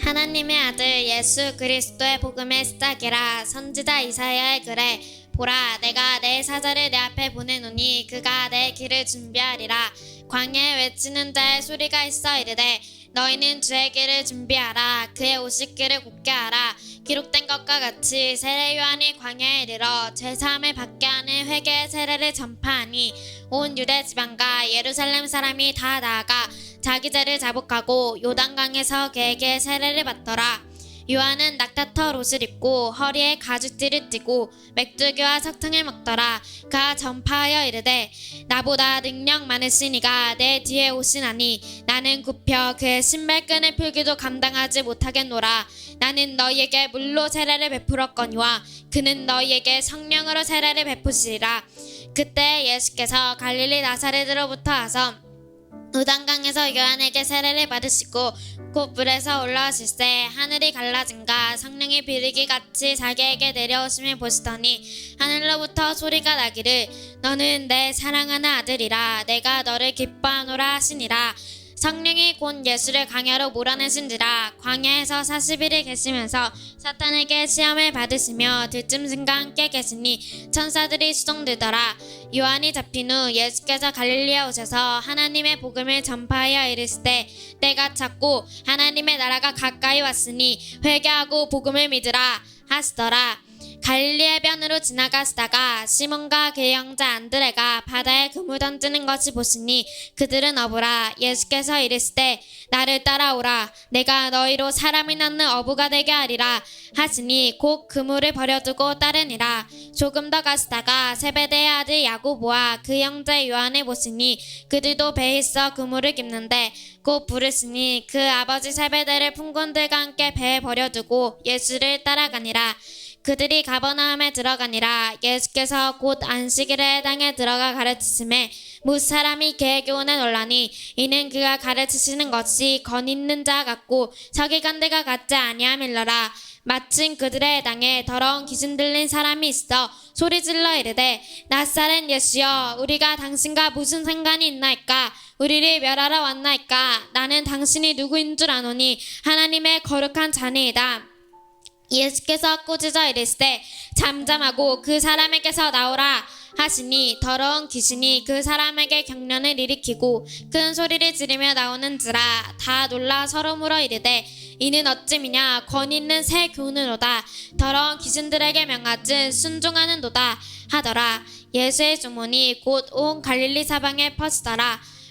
하나님의 아들 예수 그리스도의 복음의 시작이라. 선지자 이사야의 글에 보라 내가 내 사자를 내 앞에 보내노니 그가 내 길을 준비하리라. 광야에 외치는 자의 소리가 있어 이르되 너희는 주의 길을 준비하라 그의 오실 길을 곱게 하라 기록된 것과 같이 세례 요한이 광야에 이르러 죄사함을 받게 하는 회개의 세례를 전파하니 온 유대 지방과 예루살렘 사람이 다 나아가 자기 죄를 자복하고 요단강에서 그에게 세례를 받더라. 요한은 낙타털 옷을 입고 허리에 가죽띠를 띠고 맥주기와 석탕을 먹더라. 그가 전파하여 이르되 나보다 능력 많으시니가 내 뒤에 오시나니 나는 굽혀 그의 신발끈을 풀기도 감당하지 못하겠노라. 나는 너희에게 물로 세례를 베풀었거니와 그는 너희에게 성령으로 세례를 베푸시리라. 그때 예수께서 갈릴리 나사렛으로부터 와서 우단강에서 요한에게 세례를 받으시고 곧 불에서 올라오실 때 하늘이 갈라진가 성령이 비리기 같이 자기에게 내려오심을 보시더니 하늘로부터 소리가 나기를 너는 내 사랑하는 아들이라 내가 너를 기뻐하노라 하시니라 성령이 곧 예수를 광야로 몰아내신지라 광야에서 40일을 계시면서 사탄에게 시험을 받으시며 들짐승과 함께 계시니 천사들이 수종들더라. 요한이 잡힌 후 예수께서 갈릴리에 오셔서 하나님의 복음을 전파하여 이르시되 때가 찼고 하나님의 나라가 가까이 왔으니 회개하고 복음을 믿으라 하시더라 갈릴리의 변으로 지나가시다가 시몬과 그의 형제 안드레가 바다에 그물 던지는 것을 보시니 그들은 어부라 예수께서 이르시되 나를 따라오라. 내가 너희로 사람이 낳는 어부가 되게 하리라 하시니 곧 그물을 버려두고 따르니라. 조금 더 가시다가 세베대의 아들 야고보와 그 형제 요한을 보시니 그들도 배에 있어 그물을 깁는데 곧 부르시니 그 아버지 세베대를 풍곤들과 함께 배에 버려두고 예수를 따라가니라 그들이 가버나움에 들어가니라. 예수께서 곧 안식일에 땅에 들어가 가르치심에 무 사람이 그에게 오는 논란이 이는 그가 가르치시는 것이 건 있는 자 같고 서기관들과 같지 아니함일러라. 마침 그들의 땅에 더러운 귀신 들린 사람이 있어 소리질러 이르되 낯사른 예수여 우리가 당신과 무슨 상관이 있나이까? 우리를 멸하러 왔나이까? 나는 당신이 누구인 줄 아노니 하나님의 거룩한 자니이다 예수께서 꾸짖어 이르시되 잠잠하고 그 사람에게서 나오라 하시니 더러운 귀신이 그 사람에게 경련을 일으키고 큰 소리를 지르며 나오는지라. 다 놀라 서로 물어 이르되 이는 어찌미냐? 권 있는 새 교훈으로다. 더러운 귀신들에게 명하지 순종하는도다 하더라. 예수의 주문이 곧 온 갈릴리 사방에 퍼지더라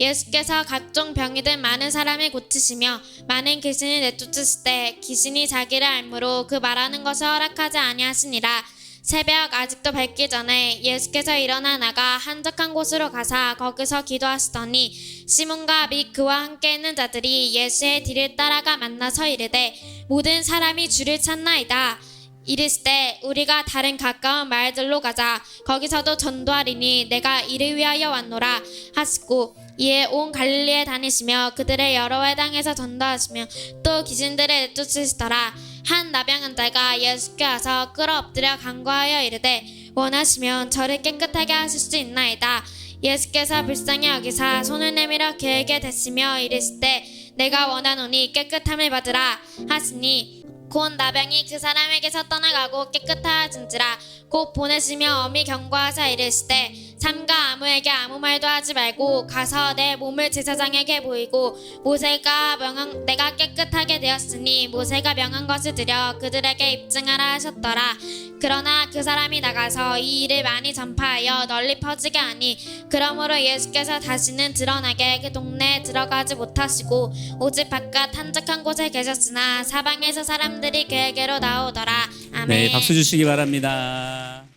예수께서 각종 병이 든 많은 사람을 고치시며 많은 귀신을 내쫓으실 때 귀신이 자기를 알므로 그 말하는 것을 허락하지 아니하시니라. 새벽 아직도 밝기 전에 예수께서 일어나 나가 한적한 곳으로 가사 거기서 기도하시더니 시몬과 및 그와 함께 있는 자들이 예수의 뒤를 따라가 만나서 이르되 모든 사람이 주를 찾나이다. 이르시되 우리가 다른 가까운 마을들로 가자. 거기서도 전도하리니 내가 이를 위하여 왔노라 하시고 이에 온 갈릴리에 다니시며 그들의 여러 회당에서 전도하시며 또 귀신들을 내쫓으시더라. 한 나병한 자가 예수께 와서 끌어 엎드려 간구하여 이르되 원하시면 저를 깨끗하게 하실 수 있나이다. 예수께서 불쌍히 여기사 손을 내밀어 그에게 대시며 이르시되 내가 원하노니 깨끗함을 받으라 하시니 곧 나병이 그 사람에게서 떠나가고 깨끗하여진지라 곧 보내시며 어미 경고하사 이르시되 삼가 아무에게 아무 말도 하지 말고 가서 내 몸을 제사장에게 보이고 모세가 명한 내가 깨끗하게 되었으니 모세가 명한 것을 드려 그들에게 입증하라 하셨더라. 그러나 그 사람이 나가서 이 일을 많이 전파하여 널리 퍼지게 하니 그러므로 예수께서 다시는 드러나게 그 동네에 들어가지 못하시고 오직 바깥 한적한 곳에 계셨으나 사방에서 사람들이 그에게로 나오더라. 아멘. 네, 박수 주시기 바랍니다.